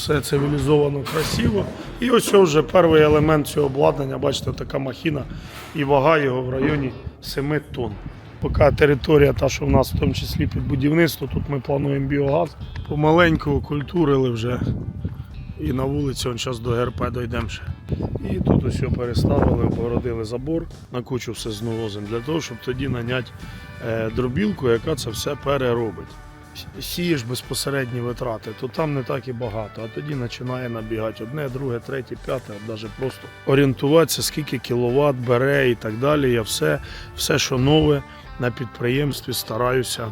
все цивілізовано, красиво. І ось вже перший елемент цього обладнання, бачите, така махіна і вага його в районі 7 тонн. Поки територія, та, що в нас в тому числі під будівництво, тут ми плануємо біогаз. Помаленьку окультурили вже. І на вулиці, он зараз до ГРП дійдемо ще. І тут усе переставили, обгородили забор, на кучу все знолозим, для того, щоб тоді наняти е, дробілку, яка це все переробить. Сієш безпосередні витрати, то там не так і багато, а тоді починає набігати одне, друге, третє, п'яте, навіть просто орієнтуватися, скільки кіловат бере і так далі. Я все, все, що нове на підприємстві, стараюся.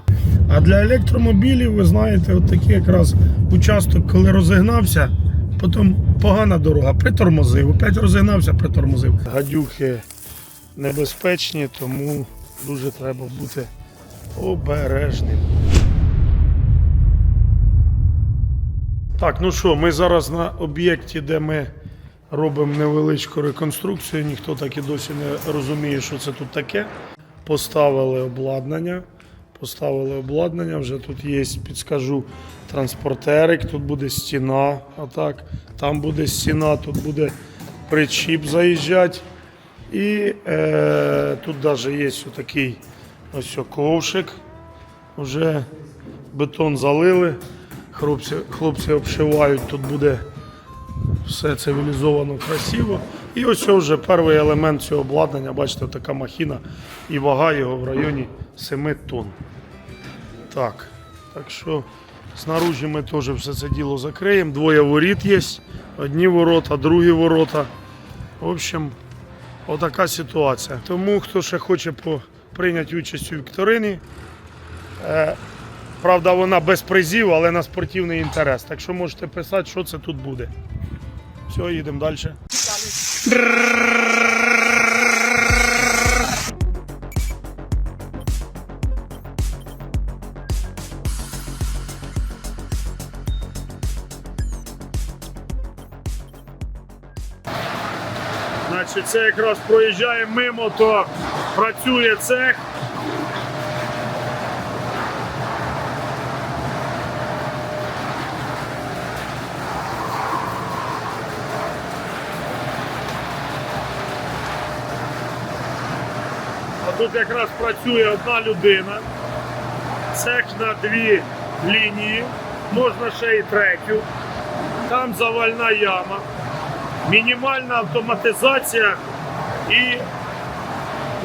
А для електромобілів, ви знаєте, от такий якраз участок, коли розігнався, потім погана дорога, притормозив, опять розігнався, притормозив. Гадюки небезпечні, тому дуже треба бути обережним. Так, ну що, ми зараз на об'єкті, де ми робимо невеличку реконструкцію. Ніхто так і досі не розуміє, що це тут таке. Поставили обладнання. Поставили обладнання, вже тут є, підскажу, транспортерик, тут буде стіна, отак. Там буде стіна, тут буде причіп заїжджати. І е, тут навіть є такий ось ковшик. Вже бетон залили. Хлопці, хлопці обшивають, тут буде все цивілізовано, красиво. І ось вже перший елемент цього обладнання, бачите, така махіна і вага його в районі 7 тонн. Так, так що снаружи ми теж все це діло закриємо. Двоє воріт є, одні ворота, другі ворота. В общем, отака ситуація. Тому хто ще хоче прийняти участь у вікторині, е, Правда, вона без призів, але на спортивний інтерес. Так що можете писати, що це тут буде. Все, їдемо далі. Значить, це якраз проїжджає мимо, то працює цех. Тут якраз працює одна людина. Цех на дві лінії, можна ще й третю. Там завальна яма, мінімальна автоматизація і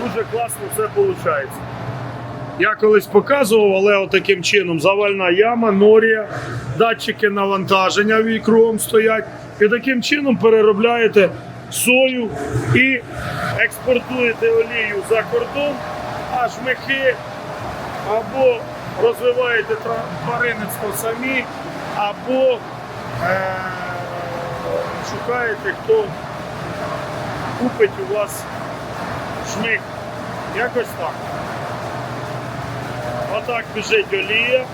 дуже класно все виходить. Я колись показував, але отаким чином завальна яма, норія, датчики навантаження в кругом стоять. І таким чином переробляєте сою і експортуєте олію за кордон, а жмихи або розвиваєте тваринництво самі, або е- шукаєте, хто купить у вас жмих. Якось так. Отак біжить олія.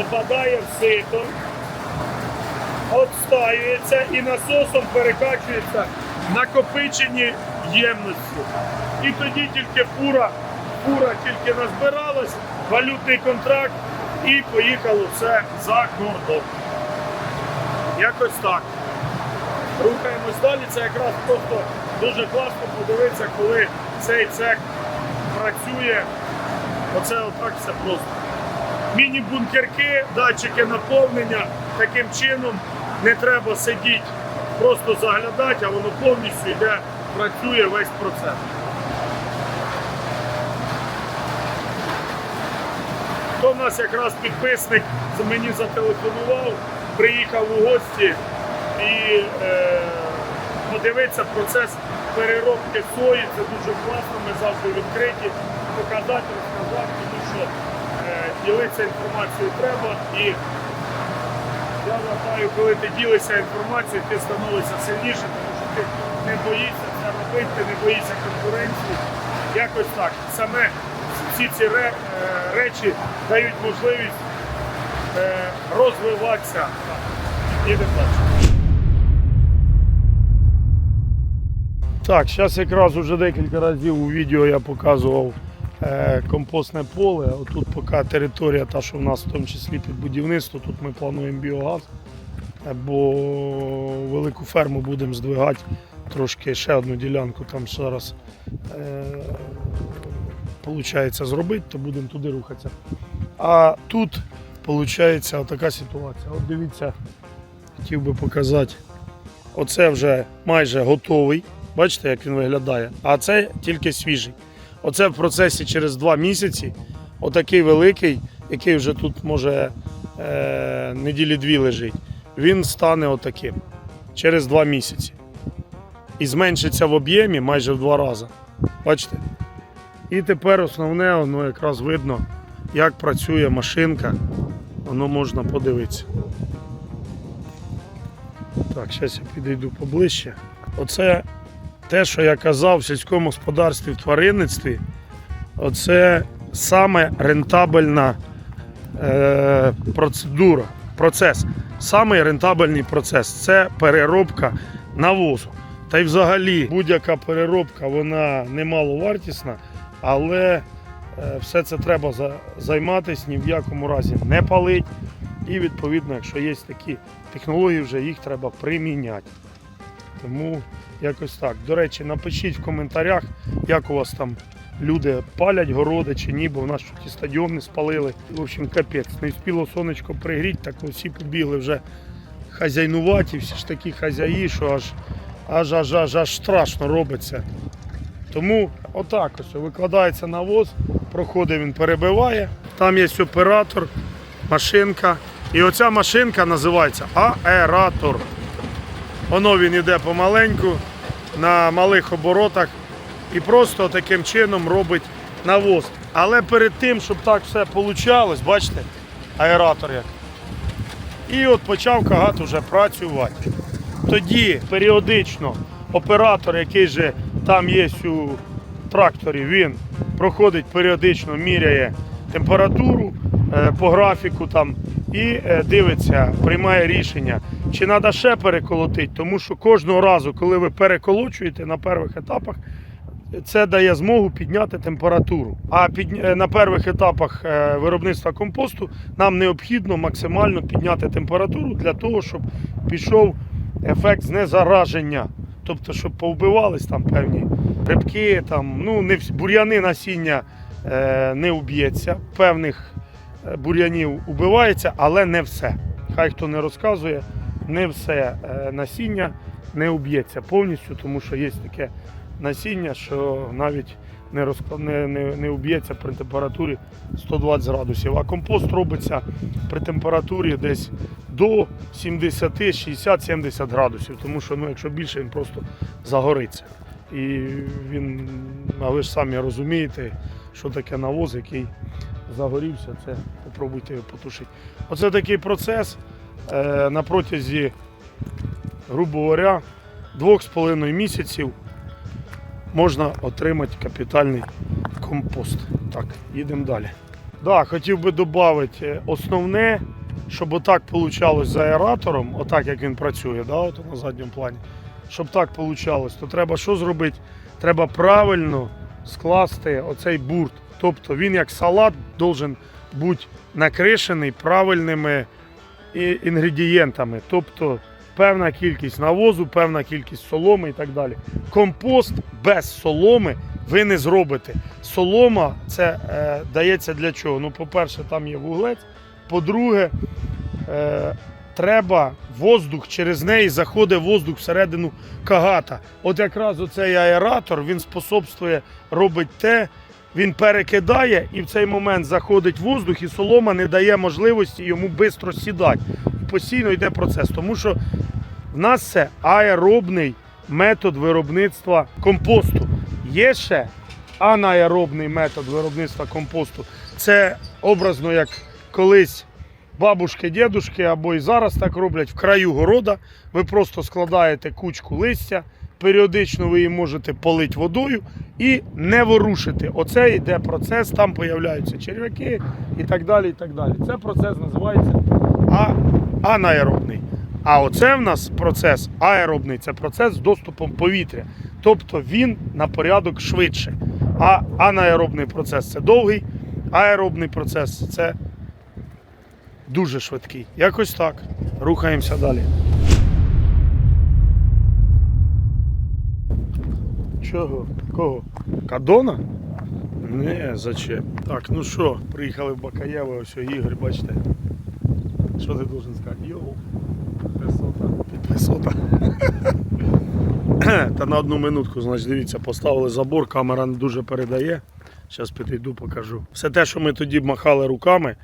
Попадає в сито, отстаюється і насосом перекачується накопичені ємності. І тоді тільки фура, фура тільки назбиралась, валютний контракт і поїхало все за кордон. Якось так. Рухаємось далі. Це якраз просто дуже класно подивитися, коли цей цех працює. Оце отак все просто. Міні-бункерки, датчики наповнення. Таким чином не треба сидіти, просто заглядати, а воно повністю йде, працює весь процес. То нас якраз підписник мені зателефонував, приїхав у гості і е, подивитися процес переробки сої. Це дуже класно. Ми завжди відкриті. Показати, розказати, тому що ділитися інформацією треба. І я вважаю, коли ти ділишся інформацією, ти становишся сильніше, тому що ти не боїшся це робити, ти не боїшся конкуренції. Якось так. Саме всі ці е, речі дають можливість е, розвиватися. Так, зараз якраз уже декілька разів у відео я показував компостне поле. Отут поки територія, та, що в нас в тому числі під будівництво, тут ми плануємо біогаз, е, бо велику ферму будемо здвигати трошки ще одну ділянку там зараз е, зробити, то будемо туди рухатися. А тут виходить така ситуація. От дивіться, хотів би показати. Оце вже майже готовий. Бачите, як він виглядає. А це тільки свіжий. Оце в процесі через два місяці. Отакий великий, який вже тут може е, неділі дві лежить. Він стане отаким через два місяці. І зменшиться в об'ємі майже в два рази. Бачите? І тепер основне, воно якраз видно, як працює машинка. Воно можна подивитися. Так, зараз я підійду поближче. Оце те, що я казав в сільському господарстві, в тваринництві, оце саме рентабельна е, процедура, процес. Самий рентабельний процес це переробка навозу. Та й взагалі будь-яка переробка вона немаловартісна, але е, все це треба займатися, ні в якому разі не палить. І відповідно, якщо є такі технології, вже їх треба приміняти. Тому якось так. До речі, напишіть в коментарях, як у вас там люди палять городи чи ні, бо в нас тут і стадіони спалили. В общем, капець. Не встигло сонечко пригріти, так всі побігли вже хазяйнуваті, всі ж такі хазяї, що аж аж аж аж аж страшно робиться. Тому отак ось викладається навоз, проходить він перебиває. Там є оператор, машинка. І оця машинка називається аератор. Воно він йде помаленьку, на малих оборотах і просто таким чином робить навоз. Але перед тим, щоб так все вийшло, бачите, аератор як. І от почав кагат уже працювати. Тоді періодично оператор, який же там є у тракторі, він проходить періодично, міряє температуру по графіку там і е, дивиться, приймає рішення, чи треба ще переколотити, тому що кожного разу, коли ви переколочуєте на перших етапах, це дає змогу підняти температуру. А під, е, на перших етапах е, виробництва компосту нам необхідно максимально підняти температуру для того, щоб пішов ефект знезараження. Тобто, щоб повбивались там певні рибки, там, ну, не бур'яни насіння е, не уб'ється, певних е, бур'янів убивається, але не все. Хай хто не розказує, не все е, насіння не уб'ється повністю, тому що є таке насіння, що навіть не, розк- не, не, не уб'ється при температурі 120 градусів. А компост робиться при температурі десь до 70, 60, 70 градусів, тому що ну, якщо більше, він просто загориться. І він, а ви ж самі розумієте, що таке навоз, який загорівся, це попробуйте його потушити. Оце такий процес е, на протязі, грубо говоря, двох з половиною місяців можна отримати капітальний компост. Так, їдемо далі. Да, хотів би додати основне, щоб отак вийшло з аератором, отак як він працює, да, от на задньому плані. Щоб так вийшло, то треба що зробити? Треба правильно скласти оцей бурт. Тобто він як салат должен бути накришений правильними інгредієнтами. Тобто певна кількість навозу, певна кількість соломи і так далі. Компост без соломи ви не зробите. Солома це е, дається для чого? Ну, по-перше, там є вуглець. По-друге, е, треба воздух, через неї заходить воздух всередину кагата. От якраз оцей аератор він способствує, робить те, він перекидає і в цей момент заходить воздух, і солома не дає можливості йому швидко сідати. Постійно йде процес. Тому що в нас це аеробний метод виробництва компосту. Є ще анаеробний метод виробництва компосту. Це образно як колись бабушки, дідушки або і зараз так роблять в краю города. Ви просто складаєте кучку листя, періодично ви її можете полити водою і не ворушити. Оце йде процес, там появляються черв'яки і так далі. і так далі. Це процес називається а- анаеробний. А оце в нас процес аеробний, це процес з доступом повітря. Тобто він на порядок швидше. А анаеробний процес це довгий, аеробний процес це дуже швидкий. Якось так. Рухаємося далі. Чого? Кого? Кадона? Не, зачем? Так, ну що, приїхали в Бакаєво, ось Ігор, бачите. Що ти должен сказати? Йоу. Підписота. Підписота. Та на одну минутку, значить, дивіться, поставили забор, камера не дуже передає. Зараз підійду, покажу. Все те, що ми тоді махали руками,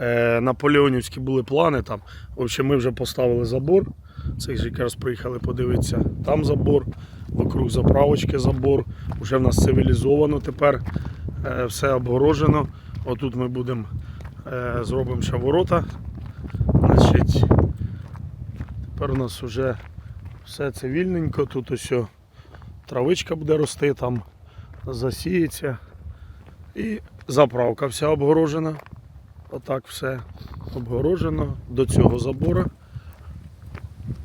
е, наполеонівські були плани там. В общем, ми вже поставили забор. Це ж якраз приїхали подивитися. Там забор, вокруг заправочки забор. Уже в нас цивілізовано тепер. Е, все обгорожено. Отут ми будемо е, зробимо ще ворота. Значить, тепер у нас вже все цивільненько. Тут ось травичка буде рости, там засіється. І заправка вся обгорожена. Отак все обгорожено до цього забора.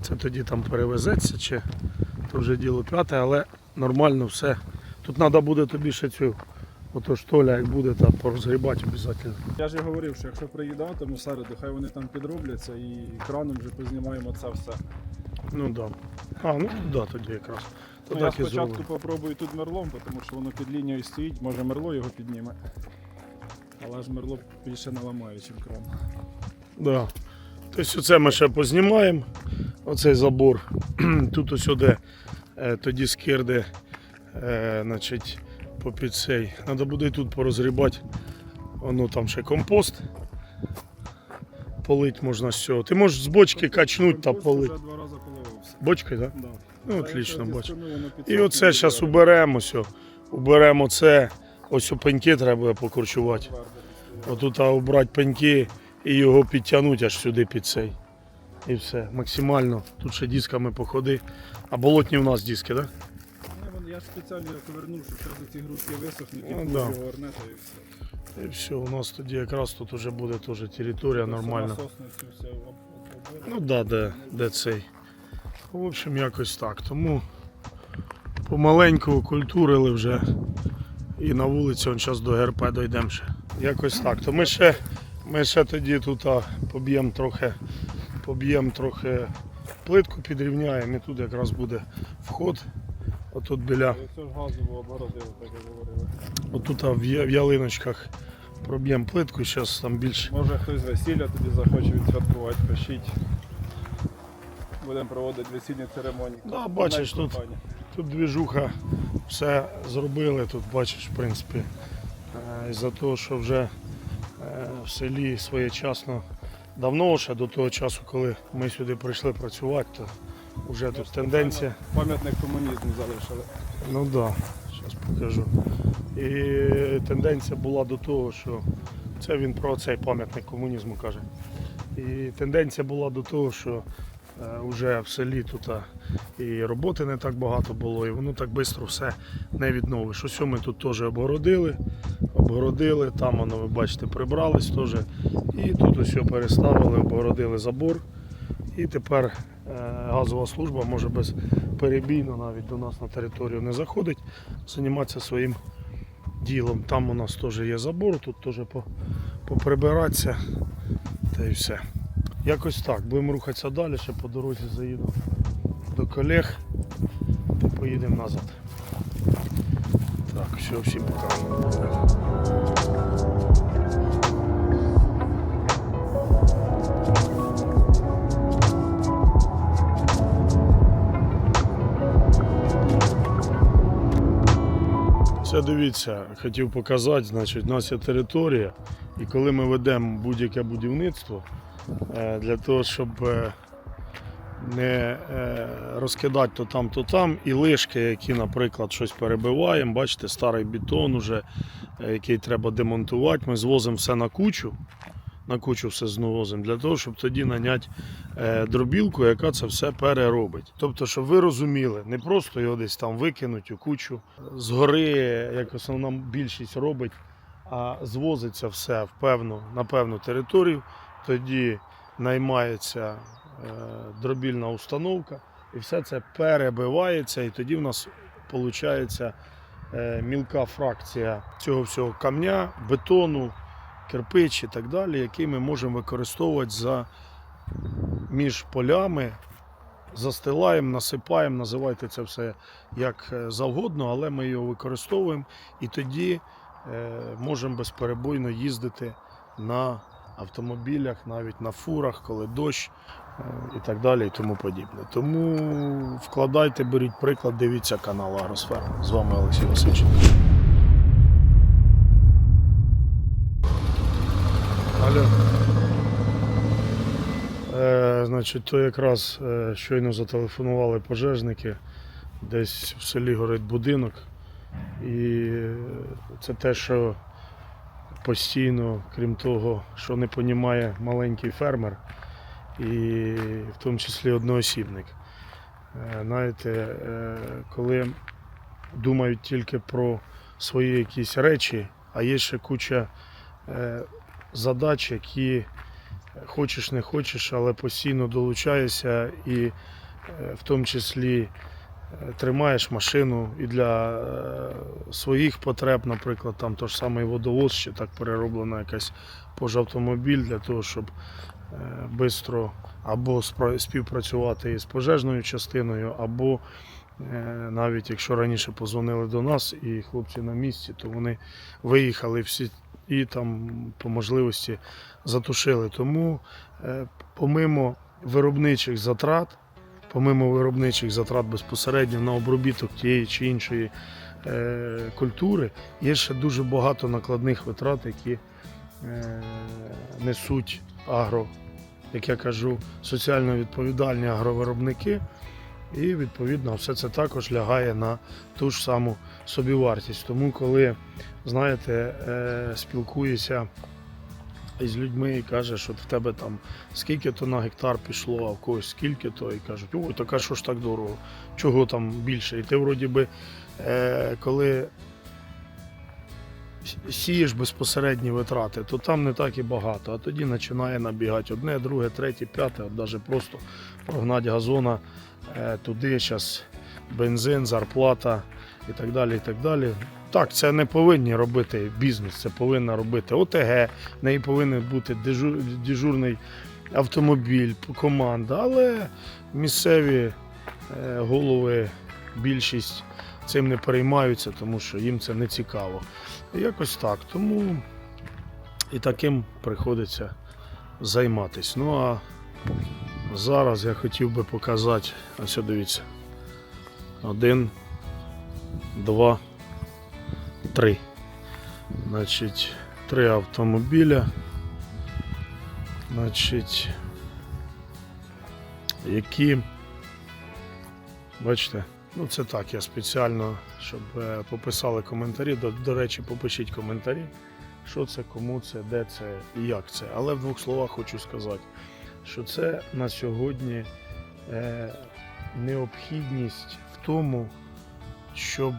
Це тоді там перевезеться чи то вже діло п'яте, але нормально все. Тут треба буде тобі ще цю, ото штоля, як буде, там порозгрібати обов'язково. Я ж і говорив, що якщо приїдатиму середу, хай вони там підробляться і екраном вже познімаємо це все. Ну да. А, ну да, тоді якраз. То Ну, я і спочатку зробимо. попробую тут мерлом, тому що воно під лінією стоїть, може мерло його підніме. Але ж мерло більше не ламає, ніж кран. Да. Тобто оце ми ще познімаємо, оцей забор. Тут ось де е, тоді скирди, е, значить, попід цей. Треба буде і тут порозгрібати. Воно там ще компост. Полить можна з цього. Ти можеш з бочки качнути та полити. Бочкою, так? Да. Ну, отлично, воно І оце зараз уберемо. Все. Уберемо це. Ось у пеньки треба покорчувати. Отут а, убрати пеньки і його підтягнути аж сюди під цей. І все. Максимально. Тут ще дисками походи. А болотні у нас диски, так? Да? Я ж спеціально повернув, щоб зараз ці грудки висохнуть і Ну, ну, да. його і все. І все, у нас тоді якраз тут вже буде теж територія нормальна. Насосницю все об-. Ну да, де, де цей. В общем, якось так. Тому помаленьку окультурили вже. І на вулиці он зараз до ГРП дійдемо ще. Якось так. То ми ще, ми ще тоді тут поб'ємо трохи, поб'ємо трохи плитку, підрівняємо і тут якраз буде вход. Отут біля, отут в в ялиночках проб'ємо плитку, зараз там більше. Може хтось весілля тоді захоче відсвяткувати, пишіть. Будемо проводити весільні церемонії. Да, бачиш, тут- Тут двіжуха все зробили. Тут бачиш, в принципі, е, із-за того, що вже е, в селі своєчасно давно ще до того часу, коли ми сюди прийшли працювати, то вже тут тенденція. Пам'ятник комунізму залишили. Ну так, да, зараз покажу. І тенденція була до того, що це він про цей пам'ятник комунізму каже. І тенденція була до того, що вже в селі тут і роботи не так багато було, і воно так швидко все не відновиш. Ось ми тут теж обгородили, обгородили, там воно, ви бачите, прибрались теж. І тут ось переставили, обгородили забор. І тепер е, газова служба може без перебійно навіть до нас на територію не заходить, займатися своїм ділом. Там у нас теж є забор, тут теж поприбиратися та і все. Якось так. Будемо рухатися далі, ще по дорозі заїду до колег та поїдемо назад. Так, все, всім пока. Це дивіться, хотів показати, значить, у нас є територія, і коли ми ведемо будь-яке будівництво, для того, щоб е, не е, розкидати то там, то там, і лишки, які, наприклад, щось перебиваємо, бачите, старий бетон, уже, е, який треба демонтувати, ми звозимо все на кучу. На кучу все зносимо, для того, щоб тоді наняти е, дробілку, яка це все переробить. Тобто, щоб ви розуміли, не просто його десь там викинуть у кучу. Згори, як основна більшість робить, а звозиться все в на певну територію, тоді наймається е, дробільна установка, і все це перебивається, і тоді в нас виходить е, мілка фракція цього всього камня, бетону, кирпич і так далі, який ми можемо використовувати за між полями. Застилаємо, насипаємо, називайте це все як е, завгодно, але ми його використовуємо і тоді можемо безперебойно їздити на автомобілях, навіть на фурах, коли дощ е, і так далі, і тому подібне. Тому вкладайте, беріть приклад, дивіться канал Агросфера. З вами Олексій Васильович. Алло. Е, значить, то якраз е, щойно зателефонували пожежники. Десь в селі горить будинок. І це те, що постійно, крім того, що не понімає маленький фермер, і в тому числі одноосібник. Е, Знаєте, е, коли думають тільки про свої якісь речі, а є ще куча е, задач, які хочеш не хочеш, але постійно долучаєшся і в тому числі тримаєш машину і для е, своїх потреб, наприклад, там той ж самий водовоз, чи так перероблена якась пожавтомобіль для того, щоб швидко або співпрацювати із пожежною частиною, або е, навіть якщо раніше позвонили до нас і хлопці на місці, то вони виїхали всі і там по можливості затушили. Тому е, помимо виробничих затрат, помимо виробничих затрат безпосередньо на обробіток тієї чи іншої е, культури, є ще дуже багато накладних витрат, які е, несуть агро, як я кажу, соціально відповідальні агровиробники. І відповідно все це також лягає на ту ж саму собівартість. Тому, коли знаєте, е, спілкуєшся із людьми і кажеш, що в тебе там скільки то на гектар пішло, а в когось скільки то, і кажуть, ой, так а що ж так дорого, чого там більше? І ти вроді би, е, коли сієш безпосередні витрати, то там не так і багато, а тоді починає набігати одне, друге, третє, п'яте, от навіть просто прогнати газона е, туди, зараз бензин, зарплата і так далі. і так далі. Так, це не повинні робити бізнес, це повинна робити ОТГ, в неї повинен бути дежур, дежурний автомобіль, команда, але місцеві е, голови, більшість цим не переймаються, тому що їм це не цікаво. Якось так. Тому і таким приходиться займатися. Ну а зараз я хотів би показати, ось дивіться. Один, два, три. Значить, три автомобіля. Значить, які, бачите, ну це так, я спеціально, щоб е, пописали коментарі. До, до речі, попишіть коментарі, що це, кому це, де це і як це. Але в двох словах хочу сказати, що це на сьогодні е, необхідність в тому, щоб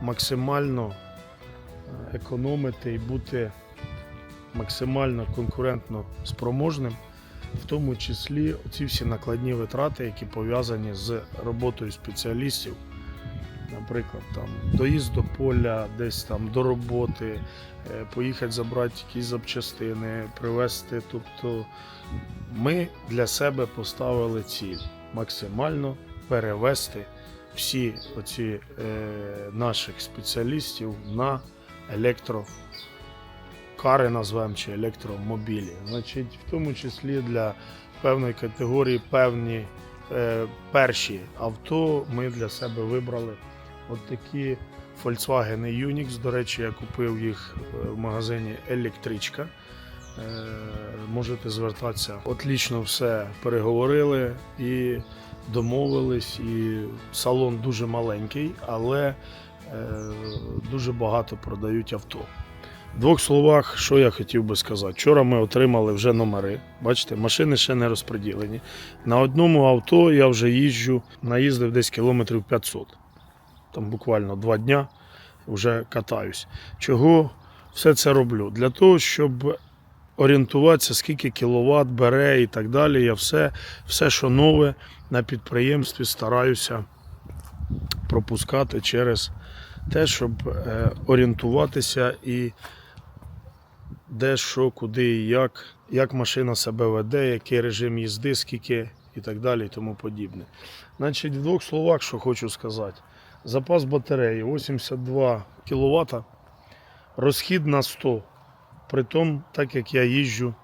максимально е, економити і бути максимально конкурентно спроможним, в тому числі ці всі накладні витрати, які пов'язані з роботою спеціалістів. Наприклад, там доїзд до поля, десь там до роботи, е, поїхати забрати якісь запчастини, привезти. Тобто ми для себе поставили ціль максимально перевести всі оці е, наших спеціалістів на електрокари, назвемо чи електромобілі. Значить, в тому числі для певної категорії певні е, перші авто ми для себе вибрали от такі Volkswagen Unix. До речі, я купив їх е, в магазині Електричка. Е, Можете звертатися. Отлічно все переговорили і домовились. І салон дуже маленький, але е, дуже багато продають авто. В двох словах, що я хотів би сказати. Вчора ми отримали вже номери. Бачите, машини ще не розподілені. На одному авто я вже їжджу, наїздив десь кілометрів 500. Там буквально два дня вже катаюсь. Чого все це роблю? Для того, щоб орієнтуватися, скільки кіловат бере і так далі. Я все, все, що нове на підприємстві, стараюся пропускати через те, щоб е, орієнтуватися і де, що, куди і як, як машина себе веде, який режим їзди, скільки і так далі, і тому подібне. Значить, в двох словах, що хочу сказати. Запас батареї 82 кВт, розхід на 100. Притом, так як я їжджу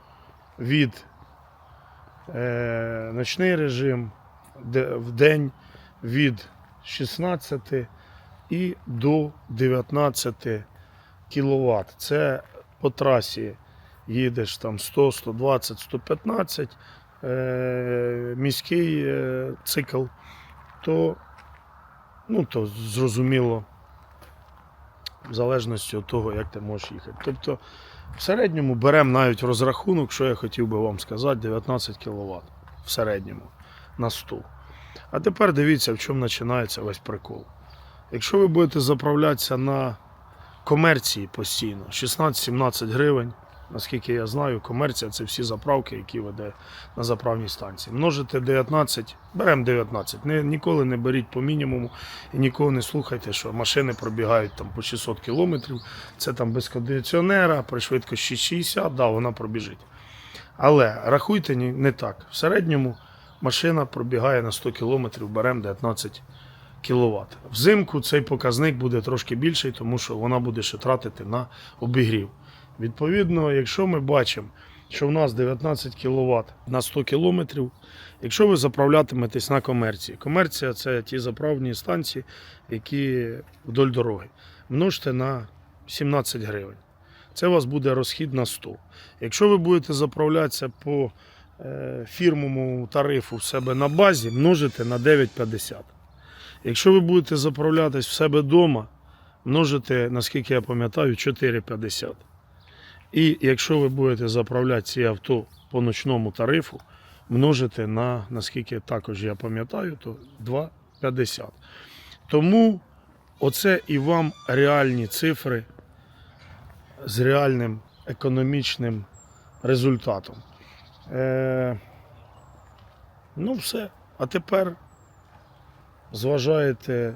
від е, ночний режим в день від 16 і до 19 кВт. Це по трасі їдеш там 100, 120, 115, е, міський е, цикл, то, ну, то зрозуміло, в залежності від того, як ти можеш їхати. Тобто, в середньому беремо навіть розрахунок, що я хотів би вам сказати, 19 кВт в середньому на 100. А тепер дивіться, в чому починається весь прикол. Якщо ви будете заправлятися на комерції постійно, 16-17 гривень, наскільки я знаю, комерція це всі заправки, які веде на заправній станції. Множите 19, беремо 19. Не, ніколи не беріть по мінімуму і ніколи не слухайте, що машини пробігають там по 600 кілометрів, це там без кондиціонера, при швидкості 60, да, вона пробіжить. Але рахуйте не так. В середньому машина пробігає на 100 кілометрів, беремо 19 кВт. Взимку цей показник буде трошки більший, тому що вона буде ще тратити на обігрів. Відповідно, якщо ми бачимо, що в нас 19 кВт на 100 км, якщо ви заправлятиметесь на комерції, комерція це ті заправні станції, які вдоль дороги, множте на 17 гривень. Це у вас буде розхід на 100. Якщо ви будете заправлятися по е, фірмовому тарифу в себе на базі, множите на 9,50. Якщо ви будете заправлятись в себе вдома, множите, наскільки я пам'ятаю, 4,50. І якщо ви будете заправляти ці авто по ночному тарифу, множите на, наскільки також я пам'ятаю, то 2,50. Тому оце і вам реальні цифри з реальним економічним результатом. Е, ну, все. А тепер зважаєте,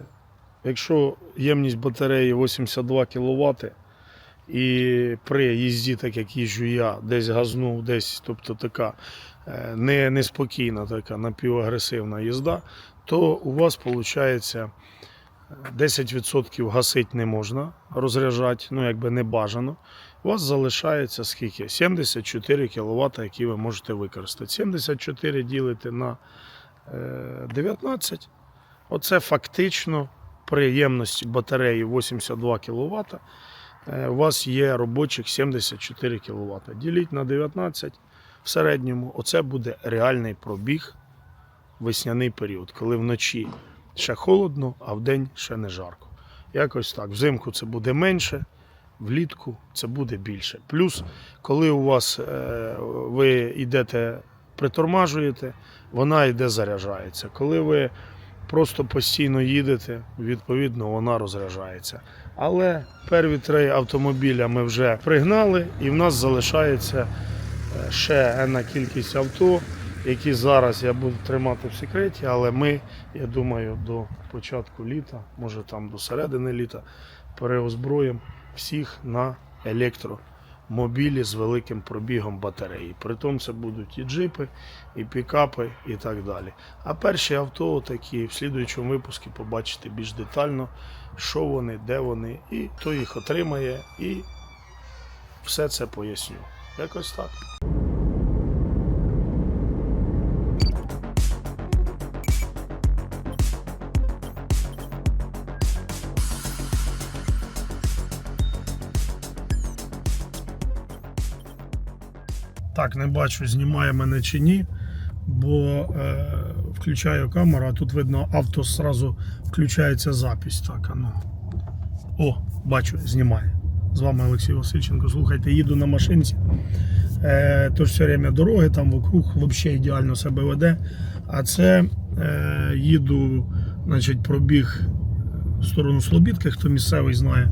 якщо ємність батареї 82 кВт, і при їзді, так як їжджу я, десь газнув, десь, тобто така е, не, неспокійна, така напівагресивна їзда, то у вас виходить 10% гасити не можна, розряджати, ну якби не бажано. У вас залишається скільки? 74 кВт, які ви можете використати. 74 ділите на е, 19. Оце фактично при ємності батареї 82 кВт. Е, У вас є робочих 74 кВт. Діліть на 19 в середньому. Оце буде реальний пробіг весняний період, коли вночі ще холодно, а вдень ще не жарко. Якось так. Взимку це буде менше, влітку це буде більше. Плюс, коли у вас е, ви йдете, притормажуєте, вона йде заряджається. Коли ви просто постійно їдете, відповідно, вона розряджається. Але перві три автомобіля ми вже пригнали, і в нас залишається е, ще енна кількість авто, які зараз я буду тримати в секреті, але ми, я думаю, до початку літа, може там до середини літа, переозброїмо всіх на електромобілі з великим пробігом батареї. Притом це будуть і джипи, і пікапи, і так далі. А перші авто такі в слідуючому випуску побачите більш детально, що вони, де вони, і хто їх отримає, і все це поясню. Якось так. Так, не бачу, знімає мене чи ні, бо е, включаю камеру, а тут видно авто зразу включається запись. Так, а ну. О, бачу, знімає. З вами Олексій Васильченко. Слухайте, їду на машинці. Е, тож все время дороги там вокруг взагалі ідеально себе веде. А це е, їду, значить, пробіг в сторону Слобідки, хто місцевий знає.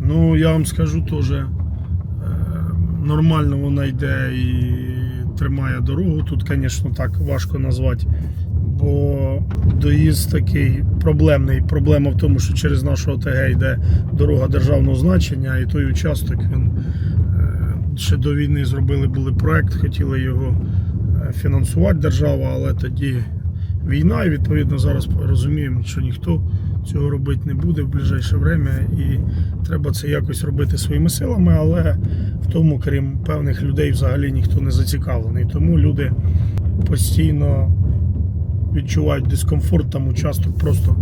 Ну, я вам скажу теж. Нормально вона йде і тримає дорогу. Тут, звісно, так важко назвати, бо бо доїзд такий проблемний. Проблема в тому, що через нашу ОТГ йде дорога державного значення, і той участок він е, ще до війни зробили були проект, хотіли його е, фінансувати держава, але тоді війна, і відповідно зараз розуміємо, що ніхто цього робити не буде в ближайше время, і треба це якось робити своїми силами, але в тому, крім певних людей, взагалі ніхто не зацікавлений. Тому люди постійно відчувають дискомфорт, там участок просто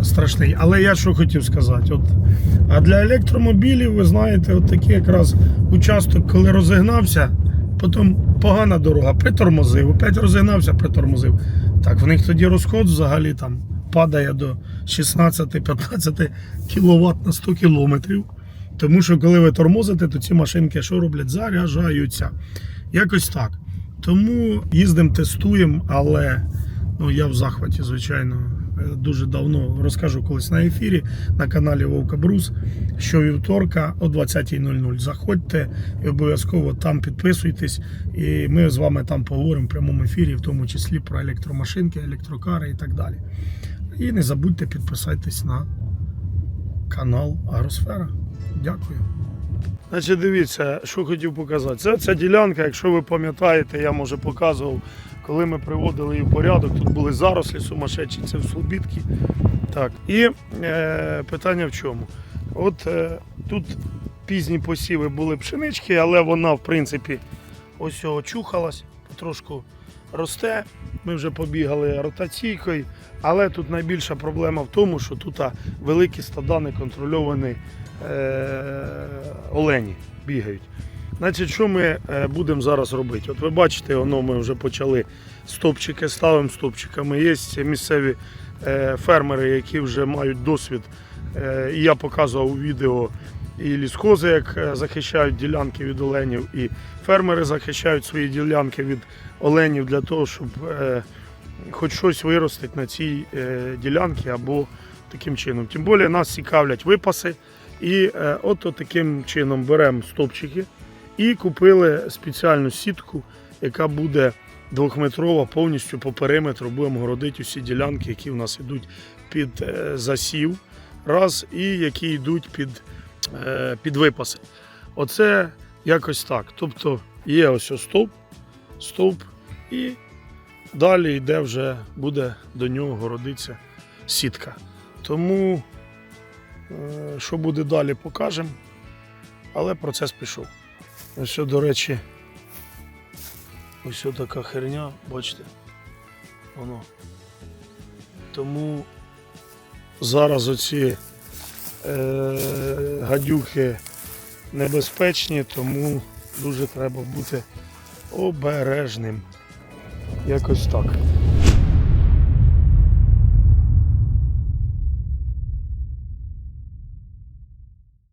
е, страшний. Але я що хотів сказати, от, а для електромобілів, ви знаєте, от такий якраз участок, коли розігнався, потім погана дорога, притормозив, опять розігнався, притормозив. Так, в них тоді розход взагалі там падає до 16-15 кВт на 100 кілометрів. Тому що коли ви тормозите, то ці машинки що роблять? Заряджаються. Якось так. Тому їздимо, тестуємо, але ну, я в захваті, звичайно, е, дуже давно розкажу колись на ефірі на каналі Вовка Брус, що вівторка о 20.00. Заходьте і обов'язково там підписуйтесь, і ми з вами там поговоримо в прямому ефірі, в тому числі про електромашинки, електрокари і так далі. І не забудьте підписатись на канал Агросфера. Дякую. Значить, дивіться, що хотів показати. Це ця ділянка, якщо ви пам'ятаєте, я може показував, коли ми приводили її в порядок, тут були зарослі сумасшедші, це в Слобідки. Так, і е, питання в чому? От е, тут пізні посіви були пшенички, але вона, в принципі, ось чухалась, потрошку росте. Ми вже побігали ротаційкою, але тут найбільша проблема в тому, що тут великі стада неконтрольовані е, олені бігають. Значить, що ми е, будемо зараз робити? От ви бачите, воно ми вже почали стопчики, ставимо стопчиками. Є місцеві е, фермери, які вже мають досвід. І я показував у відео і лісхози, як е, захищають ділянки від оленів, і фермери захищають свої ділянки від оленів для того, щоб е, хоч щось виростить на цій е, ділянці або таким чином. Тим більше нас цікавлять випаси. І от таким чином беремо стопчики і купили спеціальну сітку, яка буде двохметрова повністю по периметру. Будемо городити усі ділянки, які в нас йдуть під засів, раз, і які йдуть під, е, під випаси. Оце якось так. Тобто є ось стовп, стовп, і далі йде вже буде до нього городитися сітка. Тому Е, Що буде далі, покажемо. Але процес пішов. Ось, до речі, ось така херня, бачите, воно. Тому зараз оці гадюки небезпечні, тому дуже треба бути обережним. Якось так.